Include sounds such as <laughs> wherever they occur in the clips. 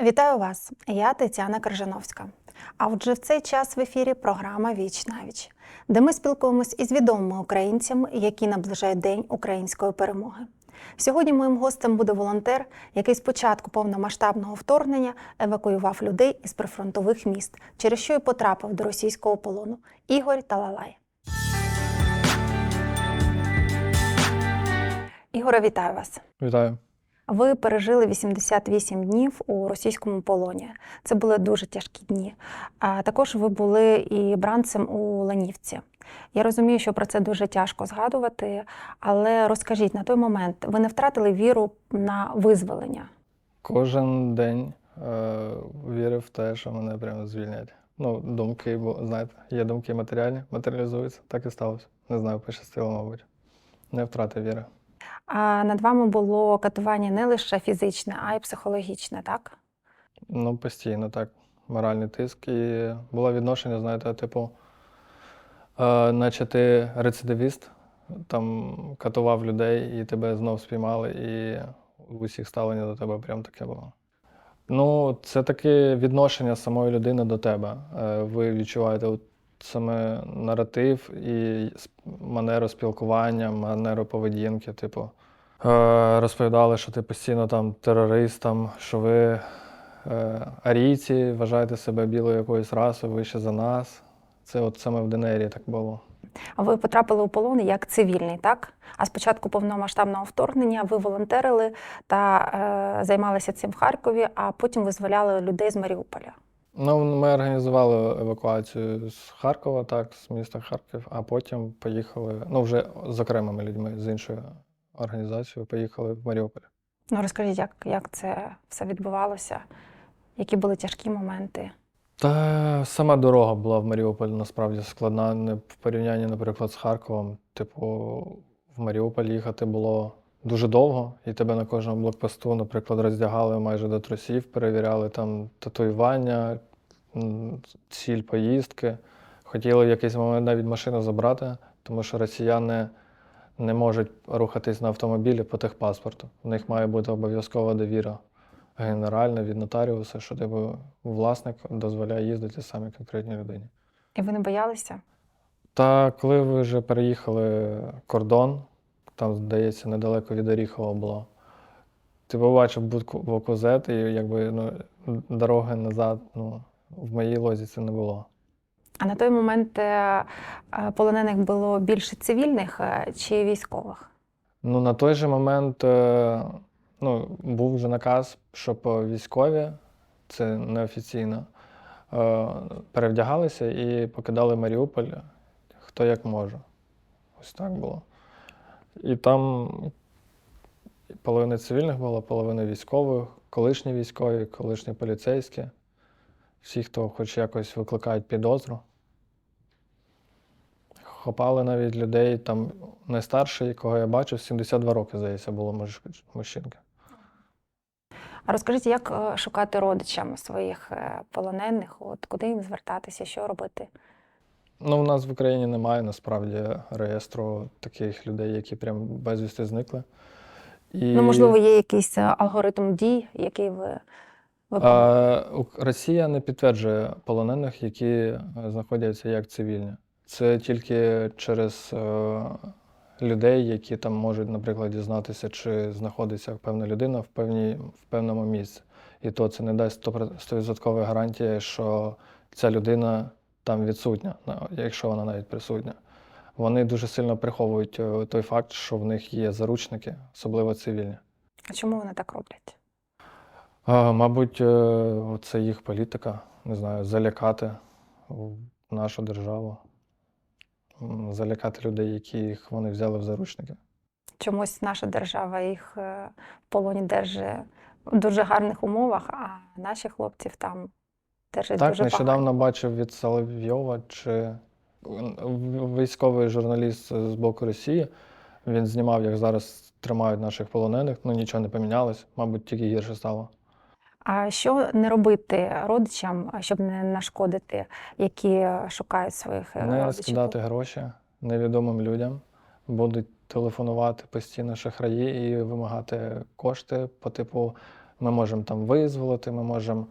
Вітаю вас! Я Тетяна Крижановська. А отже, в цей час в ефірі програма Віч на віч, де ми спілкуємось із відомими українцями, які наближають День української перемоги. Сьогодні моїм гостем буде волонтер, який з початку повномасштабного вторгнення евакуював людей із прифронтових міст, через що й потрапив до російського полону. Ігор Талалай. Ігоре, вітаю вас! Вітаю. Ви пережили 88 днів у російському полоні. Це були дуже тяжкі дні. А також ви були і бранцем у Ленівці. Я розумію, що про це дуже тяжко згадувати, але розкажіть на той момент, ви не втратили віру на визволення? Кожен день е, вірив в те, що мене прямо звільнять. Ну, думки, бо знаєте, є думки матеріальні, матеріалізуються. Так і сталося. Не знаю, пощастило, мабуть. Не втратив віри. А над вами було катування не лише фізичне, а й психологічне, так? Ну, постійно так. Моральний тиск. І було відношення, знаєте, типу, е, наче ти рецидивіст, там катував людей і тебе знов спіймали, і усіх ставлення до тебе прям таке було. Ну, це таке відношення самої людини до тебе. Е, Ви відчуваєте саме наратив і манеру спілкування, манеру поведінки. Типу, Е, розповідали, що ти постійно там терорист, там, що ви е, арійці, вважаєте себе білою якоюсь расою вище за нас. Це от саме в ДНРі так було. А ви потрапили у полон як цивільний, так? А з початку повномасштабного вторгнення ви волонтерили та е, займалися цим в Харкові, а потім визволяли людей з Маріуполя. Ну, ми організували евакуацію з Харкова, так, з міста Харків, а потім поїхали, ну вже з окремими людьми з іншою організацією, поїхали в Маріуполь. Ну розкажіть, як, як це все відбувалося? Які були тяжкі моменти? Та сама дорога була в Маріуполь насправді складна не в порівнянні, наприклад, з Харковом. Типу, в Маріуполь їхати було дуже довго, і тебе на кожному блокпосту, наприклад, роздягали майже до трусів, перевіряли там татуювання, ціль поїздки. Хотіли в якийсь момент навіть машину забрати, тому що росіяни не можуть рухатись на автомобілі по техпаспорту. У них має бути обов'язкова довіра генеральна від нотаріуса, що типу, власник дозволяє їздити саме конкретній людині. І ви не боялися? Та коли ви вже переїхали кордон, там, здається, недалеко від Оріхова було, ти побачив будку Вокузет, і якби ну, дороги назад ну, в моїй лозі це не було. А на той момент е, е, полонених було більше цивільних е, чи військових? Ну, на той же момент ну, був вже наказ, щоб військові, це неофіційно, перевдягалися і покидали Маріуполь хто як може. Ось так було. І там половина цивільних було, половина військових, колишні військові, колишні поліцейські, всі, хто хоч якось викликають підозру. Хопали навіть людей, там найстарший, кого я бачив, 72 роки, здається, було муж- мужчинка. А розкажіть, як е, шукати родичам своїх е, полонених? От куди їм звертатися, що робити? Ну, у нас в Україні немає насправді реєстру таких людей, які прям безвісти зникли. І, Ну, можливо, є якийсь е, алгоритм дій, який ви? А, Росія не підтверджує полонених, які е, знаходяться як цивільні. Це тільки через е, людей, які там можуть, наприклад, дізнатися, чи знаходиться певна людина в, певній, в певному місці. І то це не дасть 100% гарантії, що ця людина там відсутня, якщо вона навіть присутня. Вони дуже сильно приховують е, той факт, що в них є заручники, особливо цивільні. А чому вони так роблять? А, Мабуть, е, це їх політика, не знаю, залякати в нашу державу, залякати людей, яких вони взяли в заручники. Чомусь наша держава їх е, в полоні держить в дуже гарних умовах, а наші хлопців там держать Так, дуже нещодавно бачив від Соловйова чи військовий журналіст з боку Росії. Він знімав, як зараз тримають наших полонених, ну нічого не помінялось, мабуть, тільки гірше стало. А що не робити родичам, щоб не нашкодити, які шукають своїх е, Не родичів? скидати гроші невідомим людям, будуть телефонувати постійно шахраї і вимагати кошти по типу ми можемо там визволити, ми можемо,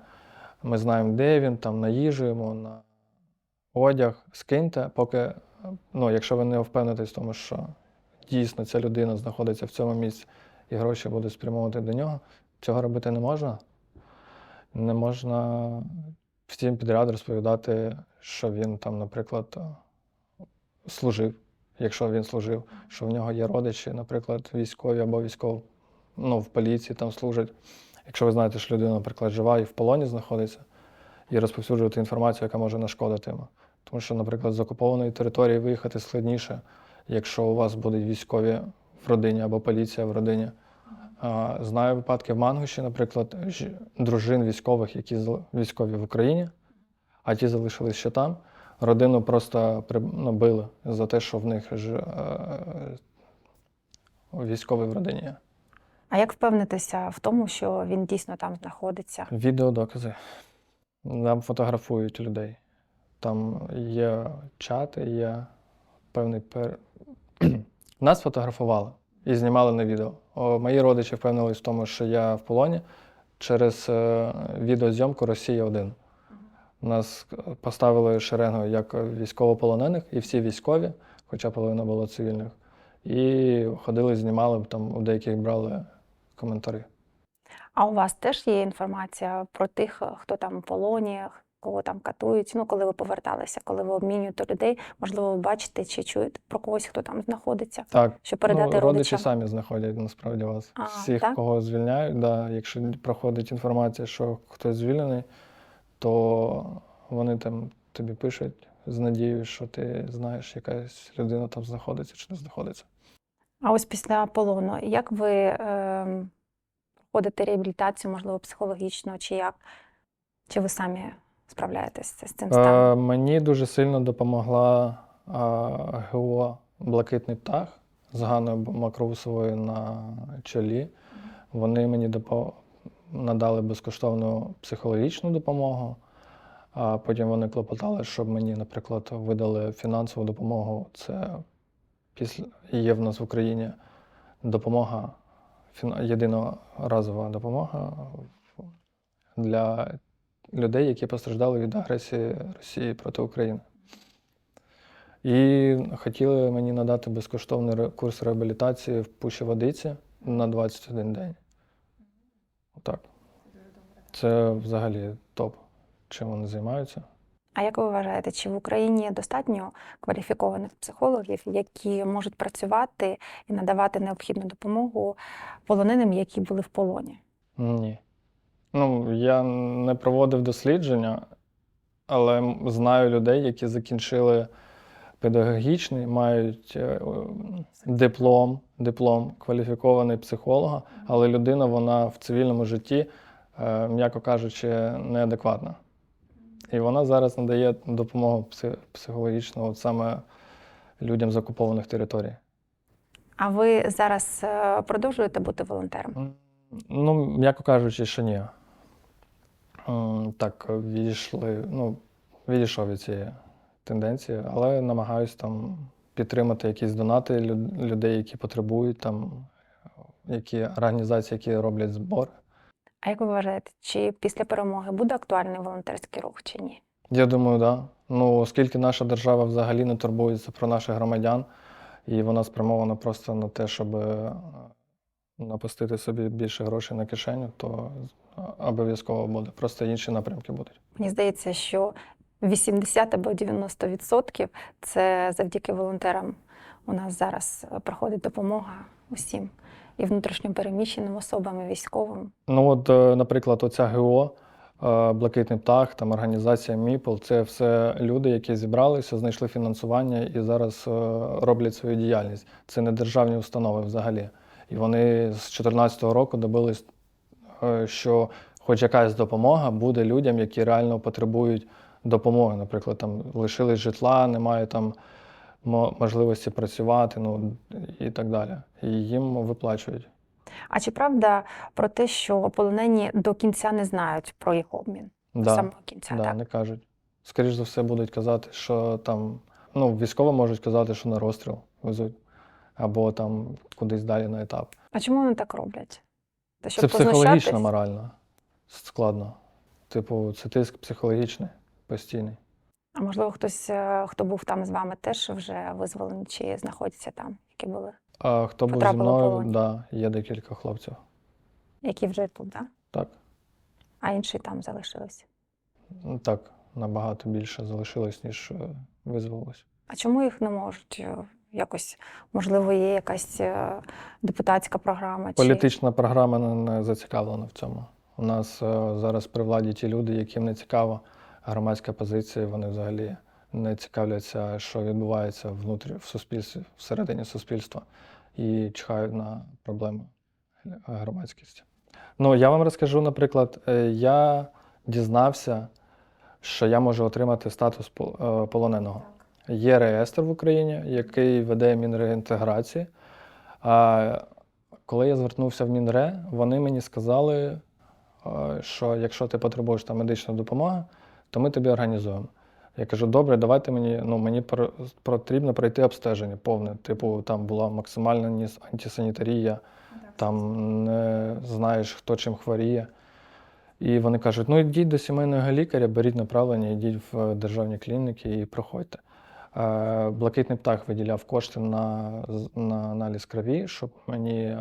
ми знаємо, де він, там на їжу йому, на одяг, скиньте, поки, ну, якщо ви не впевнитесь в тому, що дійсно ця людина знаходиться в цьому місці і гроші будуть спрямовувати до нього, цього робити не можна. Не можна всім підряд розповідати, що він там, наприклад, служив, якщо він служив, що в нього є родичі, наприклад, військові або військові, ну, в поліції там служать. Якщо ви знаєте, що людина, наприклад, жива і в полоні знаходиться, і розповсюджувати інформацію, яка може нашкодити йому. Тому що, наприклад, з окупованої території виїхати складніше, якщо у вас будуть військові в родині або поліція в родині. Знаю випадки в Мангуші, наприклад, дружин військових, які військові в Україні, а ті залишились ще там. Родину просто при- ну, били за те, що в них ж, е, військовий в родині. є. А як впевнитися в тому, що він дійсно там знаходиться? Відеодокази. Нам фотографують людей. Там є чати, є певний пер... <clears throat> Нас фотографували і знімали на відео. Мої родичі впевнились в тому, що я в полоні через е, відеозйомку Росія 1 Нас поставили шеренгу як військовополонених, і всі військові, хоча половина було цивільних, і ходили, знімали там у деяких брали коментарі. А у вас теж є інформація про тих, хто там в полоні, кого там катують? Ну, коли ви поверталися, коли ви обмінюєте людей, можливо, ви бачите чи чуєте про когось, хто там знаходиться, Так, щоб передати ну, родичі родичам? самі знаходять насправді вас. А, Всіх, так? кого звільняють, да, якщо проходить інформація, що хтось звільнений, то вони там тобі пишуть з надією, що ти знаєш, якась людина там знаходиться чи не знаходиться. А ось після полону, як ви е, проходите реабілітацію, можливо, психологічно, чи як? Чи ви самі справляєтесь з цим Е, станом? мені дуже сильно допомогла е, ГО Блакитний птах з Ганною Макроусовою на чолі. Вони мені допо- надали безкоштовну психологічну допомогу, а потім вони клопотали, щоб мені, наприклад, видали фінансову допомогу. Це після є в нас в Україні допомога, фін- єдиноразова допомога для людей, які постраждали від агресії Росії проти України. І хотіли мені надати безкоштовний курс реабілітації в Пущі Водиці на 21 день. Так. Це взагалі топ, чим вони займаються. А як ви вважаєте, чи в Україні достатньо кваліфікованих психологів, які можуть працювати і надавати необхідну допомогу полоненим, які були в полоні? Ні. Ну, я не проводив дослідження, але знаю людей, які закінчили педагогічний, мають е, диплом, диплом кваліфікований психолога, але людина вона в цивільному житті, е, м'яко кажучи, неадекватна. І вона зараз надає допомогу пси- психологічну от саме людям з окупованих територій. А ви зараз е, продовжуєте бути волонтером? Ну, м'яко кажучи, що ні. Так, відійшли, ну, відійшов від цієї тенденції, але намагаюсь там підтримати якісь донати лю- людей, які потребують, там, які організації, які роблять збори. А як ви вважаєте, чи після перемоги буде актуальний волонтерський рух чи ні? Я думаю, так. Да. Ну, оскільки наша держава взагалі не турбується про наших громадян, і вона спрямована просто на те, щоб е, напустити собі більше грошей на кишеню, то обов'язково буде. Просто інші напрямки будуть. Мені здається, що 80 або 90 відсотків це завдяки волонтерам у нас зараз проходить допомога усім і внутрішньо переміщеним особам, і військовим. Ну, от, е, наприклад, оця ГО, е, Блакитний птах, там організація Міпл це все люди, які зібралися, знайшли фінансування і зараз е, роблять свою діяльність. Це не державні установи взагалі. І вони з 2014 року добились, е, що хоч якась допомога буде людям, які реально потребують допомоги. Наприклад, там лишились житла, немає там можливості працювати, ну і так далі. І їм виплачують. А чи правда про те, що полонені до кінця не знають про їх обмін? До самого кінця, Да, так? не кажуть. Скоріш за все, будуть казати, що там, ну, військово можуть казати, що на розстріл везуть, або там кудись далі на етап. А чому вони так роблять? Та щоб Це психологічно морально складно. Типу, це тиск психологічний, постійний. А можливо, хтось, е, хто був там з вами, теж вже визволений чи знаходиться там, які були, А хто був зі мною, да, є декілька хлопців. які вже тут, да? Так. а інші там залишились. Так, набагато більше залишилось, ніж е, визволилось. А чому їх не можуть е, якось, можливо, є якась е, депутатська програма? Чи... Політична програма не, зацікавлена в цьому. У нас е, зараз при владі ті люди, яким не цікава громадська позиція, вони взагалі не цікавляться, що відбувається внутрі в суспільстві, всередині суспільства, і чхають на проблеми громадськості. Ну, я вам розкажу, наприклад, е, я дізнався, що я можу отримати статус пол- полоненого. Є реєстр в Україні, який веде Мінреінтеграції. А коли я звернувся в Мінре, вони мені сказали, е, що якщо ти потребуєш там медичної допомоги, то ми тобі організуємо. Я кажу, добре, давайте мені, ну мені потрібно пройти обстеження повне. Типу, там була максимальна антисанітарія, там не знаєш, хто чим хворіє. І вони кажуть: ну йдіть до сімейного лікаря, беріть направлення, йдіть в державні клініки і проходьте. Е, Блакитний птах виділяв кошти на, на аналіз крові, щоб мені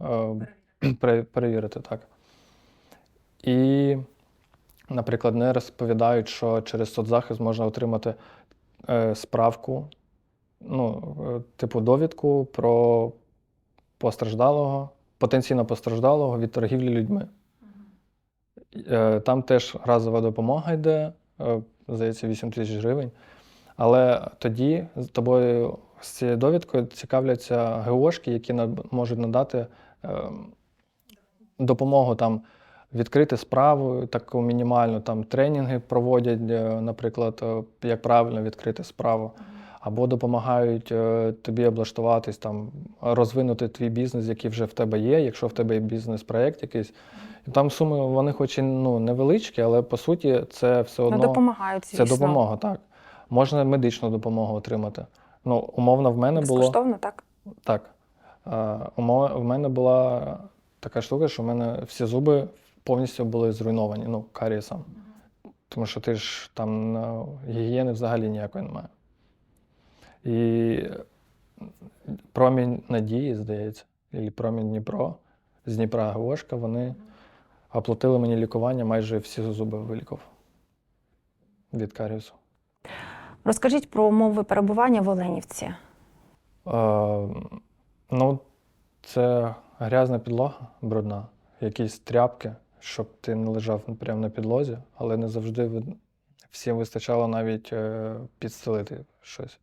е, <clears throat> перевірити так. І, наприклад, не розповідають, що через соцзахист можна отримати е, справку, ну, е, типу довідку про постраждалого, потенційно постраждалого від торгівлі людьми. Е, Там теж разова допомога йде, е, здається, 8 тисяч гривень. Але тоді з тобою з цією довідкою цікавляться ГОшки, які можуть надати е, допомогу там відкрити справу, таку мінімальну, там тренінги проводять, е, наприклад, е, як правильно відкрити справу, або допомагають е, тобі облаштуватись, там, розвинути твій бізнес, який вже в тебе є, якщо в тебе є бізнес-проєкт якийсь. І там суми вони хоч і ну, невеличкі, але по суті це все Ну, одно. допомагають, Це допомога, так. Можна медичну допомогу отримати. Ну, умовно, в мене було. Безкоштовно, так? Так. Умова, в мене була така штука, що в мене всі зуби повністю були зруйновані, ну, карієсом. Тому що ти ж там гігієни взагалі ніякої немає. І промінь надії, здається, і промінь Дніпро з Дніпра Гошка, вони оплатили мені лікування, майже всі зуби вилікував від карієсу. Розкажіть про умови перебування в Оленівці. Е, ну, це грязна підлога, брудна, якісь тряпки, щоб ти не лежав прямо на підлозі, але не завжди всім вистачало навіть е, підстелити щось.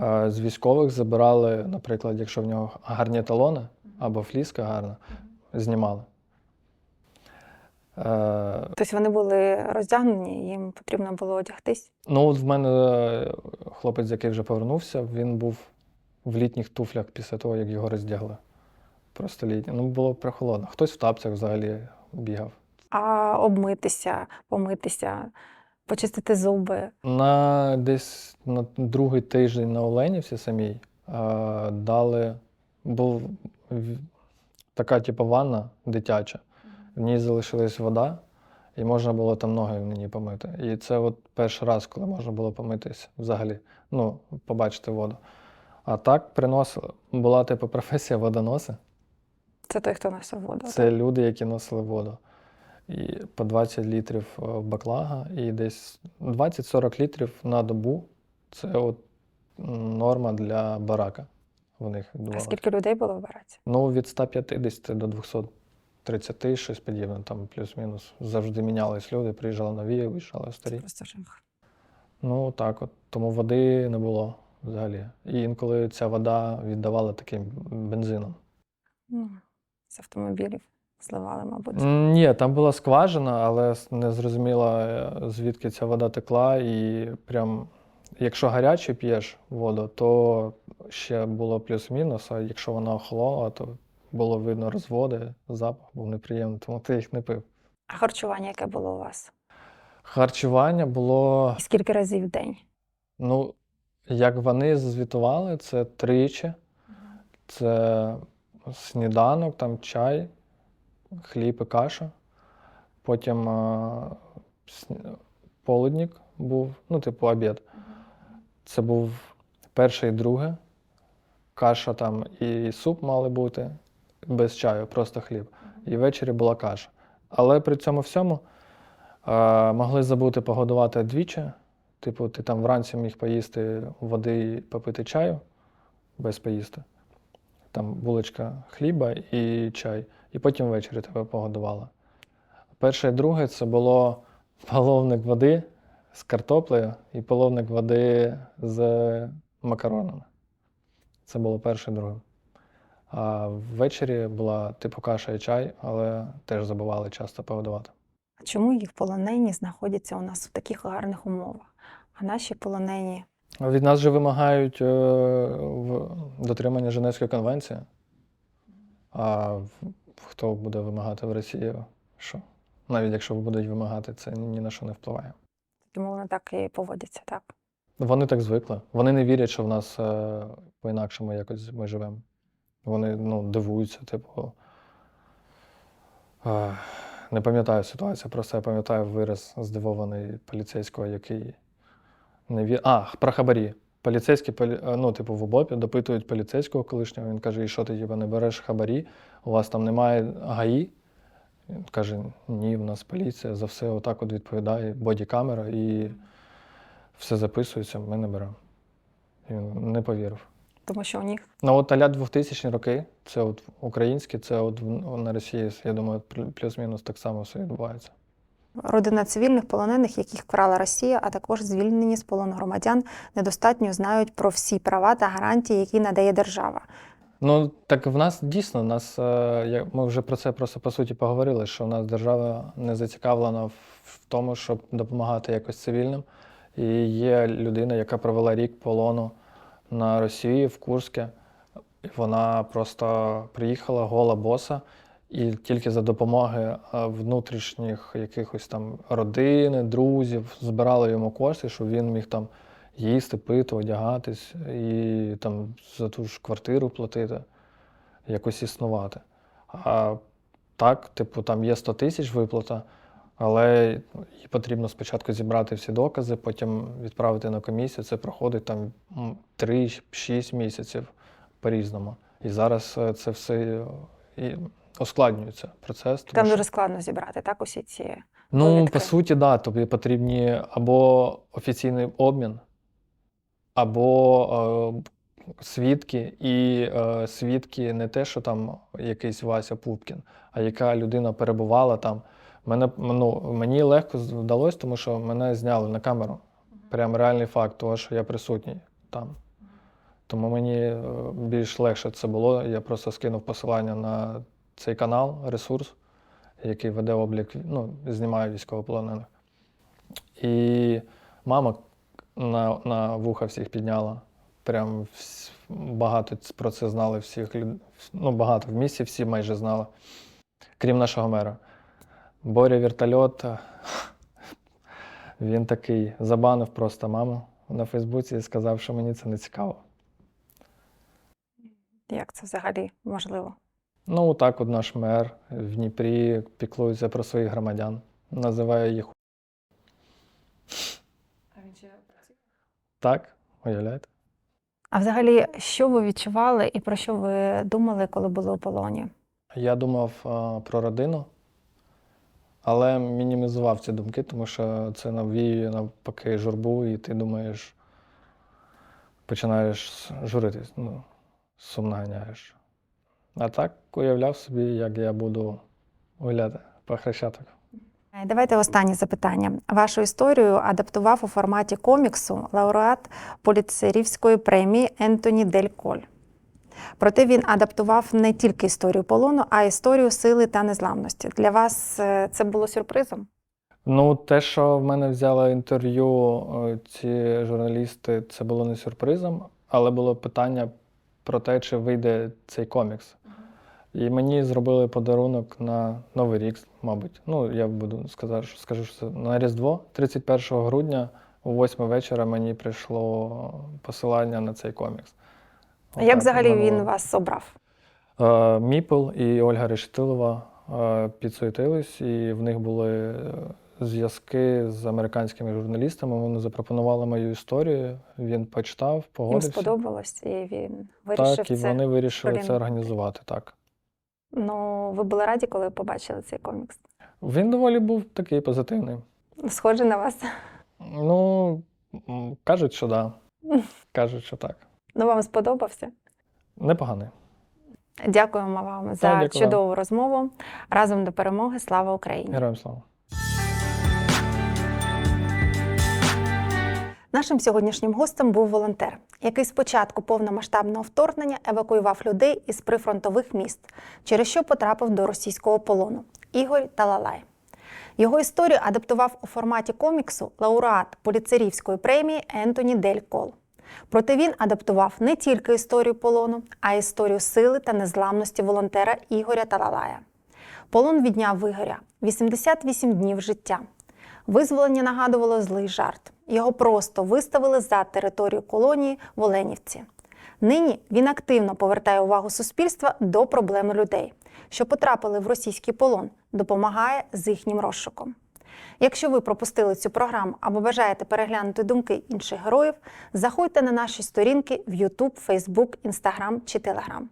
Е, з військових забирали, наприклад, якщо в нього гарні талони або фліска гарна, знімали. Е, Тобто вони були роздягнені, їм потрібно було одягтись. Ну, от в мене е, хлопець, який вже повернувся, він був в літніх туфлях після того, як його роздягли. Просто літні. Ну, було прохолодно. Хтось в тапцях взагалі бігав. А обмитися, помитися, почистити зуби. На десь на другий тиждень на Оленівці самій е, дали був така, типу, ванна дитяча. В ній залишилась вода, і можна було там ноги в ній помити. І це от перший раз, коли можна було помитися взагалі, ну, побачити воду. А так приносили. Була типу професія водоноси. Це той, хто несе воду. Це люди, які носили воду. І по 20 літрів е, баклага, і десь 20-40 літрів на добу. Це от норма для барака. В них А скільки людей було в бараці? Ну, від 150 до 230, щось подібне, там плюс-мінус. Завжди мінялись люди, приїжджали нові, виїжджали старі. Просто жах. Ну так от. Тому води не було взагалі. І інколи ця вода віддавала таким бензином. Ну, з автомобілів зливали, мабуть. Ні, там була скважина, але не зрозуміла, е, звідки ця вода текла. І прям, якщо гарячу п'єш воду, то ще було плюс-мінус, а якщо вона охолола, то було видно розводи, запах був неприємний, тому ти їх не пив. А харчування яке було у вас? Харчування було, І скільки разів в день? ну, як вони звітували, це тричі. Це сніданок, там чай, хліб і каша. Потім а, сн- полудник був, ну, типу, обід. Це був перше і друге. Каша там і суп мали бути без чаю, просто хліб. І ввечері була каша. Але при цьому всьому а, могли забути погодувати двічі. Типу, ти там вранці міг поїсти води і попити чаю без поїсти. Там булочка хліба і чай. І потім ввечері тебе погодували. Перше і друге це було половник води з картоплею і половник води з макаронами. Це було перше і друге. А ввечері була типу каша і чай, але теж забували часто погодувати. А чому їх полонені знаходяться у нас в таких гарних умовах? А наші полонені Від нас же вимагають е, в дотримання Женевської конвенції. А в- хто буде вимагати в Росії? Що? Навіть якщо будуть вимагати, це ні на що не впливає. тому вони так і поводяться, так? Вони так звикли. Вони не вірять, що в нас е, по-інакшому якось ми живемо. Вони ну, дивуються, типу. Е, не пам'ятаю ситуацію, просто я пам'ятаю вираз здивований поліцейського, який не вір... А, про хабарі. Поліцейські, е, ну, типу, в ОБОПі допитують поліцейського колишнього. Він каже: і що ти типу, не береш хабарі? У вас там немає ГАІ? Він каже: ні, в нас поліція за все отак от відповідає, бодікамера і все записується, ми не беремо. І він не повірив. Тому що у них Ну от аля 2000 роки, це от українські, це от на Росії, я думаю, плю- плюс-мінус так само все відбувається. родина цивільних полонених, яких вкрала Росія, а також звільнені з полону громадян, недостатньо знають про всі права та гарантії, які надає держава. Ну так в нас дійсно, нас, е, я- ми вже про це просто по суті поговорили, що в нас держава не зацікавлена в, в тому, щоб допомагати якось цивільним. І є людина, яка провела рік полону на Росії в Курське. Вона просто приїхала гола боса, і тільки за допомоги е, внутрішніх якихось там родини, друзів збирали йому кошти, щоб він міг там їсти, пити, одягатись і там за ту ж квартиру платити, якось існувати. А так, типу, там є 100 тисяч виплата, але їй потрібно спочатку зібрати всі докази, потім відправити на комісію. Це проходить там 3-6 місяців по-різному. І зараз е, це все е, і ускладнюється процес. Тому Там що- дуже складно зібрати так усі ці. Ну, довідки. по суті, так. Да, тобі потрібні або офіційний обмін, або е, свідки, і е, свідки не те, що там якийсь Вася Пупкін, а яка людина перебувала там. Мене, ну, мені легко вдалося, тому що мене зняли на камеру. Прям реальний факт того, що я присутній там. Тому мені е, більш легше це було. Я просто скинув посилання на цей канал, ресурс, який веде облік, ну, знімає військовополонених. І мама на, на вуха всіх підняла. Прям вс- багато про це знали всіх Ну, багато в місті всі майже знали, крім нашого мера. Боря вертольот. е, Він такий забанив просто маму на Фейсбуці і сказав, що мені це не цікаво. Як це взагалі можливо? Ну, так от наш мер в Дніпрі піклується про своїх громадян, називає їх так, уявляєте? А взагалі, що ви відчували і про що ви думали, коли були у полоні? Я думав а, про родину, але мінімізував ці думки, тому що це навіює навпаки журбу, і ти думаєш, починаєш журитись, ну, сум наганяєш. А так уявляв собі, як я буду гуляти по Хрещатику. Е, Давайте останнє запитання. Вашу історію адаптував у форматі коміксу лауреат поліцерівської премії Ентоні Дель Коль. Проте він адаптував не тільки історію полону, а історію сили та незламності. Для вас е, це було сюрпризом? Ну, те, що в мене взяли інтерв'ю е, ці журналісти, це було не сюрпризом, але було питання про те, чи вийде цей комікс. І мені зробили подарунок на Новий рік, мабуть. Ну, я буду сказати, що скажу, що це на Різдво, 31 грудня, о 8 вечора мені прийшло посилання на цей комікс. А Як взагалі він вас обрав? Е, Міпл і Ольга Решетилова е, підсуетились, і в них були е, зв'язки з американськими журналістами. Вони запропонували мою історію. Він почитав, Їм погодився. сподобалось, і він вирішив Так, і це. вони вирішили це організувати. Так. Ну, ви були раді, коли побачили цей комікс? Він доволі був такий позитивний. Схожий на вас. Ну, кажуть, що да. <laughs> Кажуть, що так. Ну, вам сподобався? Непоганий. Дякуємо вам за дякую чудову розмову. Разом до перемоги. Слава Україні! Героям слава. Нашим сьогоднішнім гостем був волонтер, який з початку повномасштабного вторгнення евакуював людей із прифронтових міст, через що потрапив до російського полону Ігор Талалай. Його історію адаптував у форматі коміксу лауреат поліцерівської премії Ентоні Дель Кол. Проте він адаптував не тільки історію полону, а й історію сили та незламності волонтера Ігоря Талалая. Полон відняв Ігоря 88 днів життя. Визволення нагадувало злий жарт. Його просто виставили за територію колонії в Оленівці. Нині він активно повертає увагу суспільства до проблеми людей, що потрапили в російський полон, допомагає з їхнім розшуком. Якщо ви пропустили цю програму або бажаєте переглянути думки інших героїв, заходьте на наші сторінки в YouTube, Facebook, Instagram чи Telegram.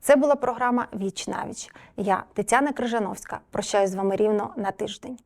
Це була програма Віч навіч. Я Тетяна Крижановська. Прощаюсь з вами рівно на тиждень.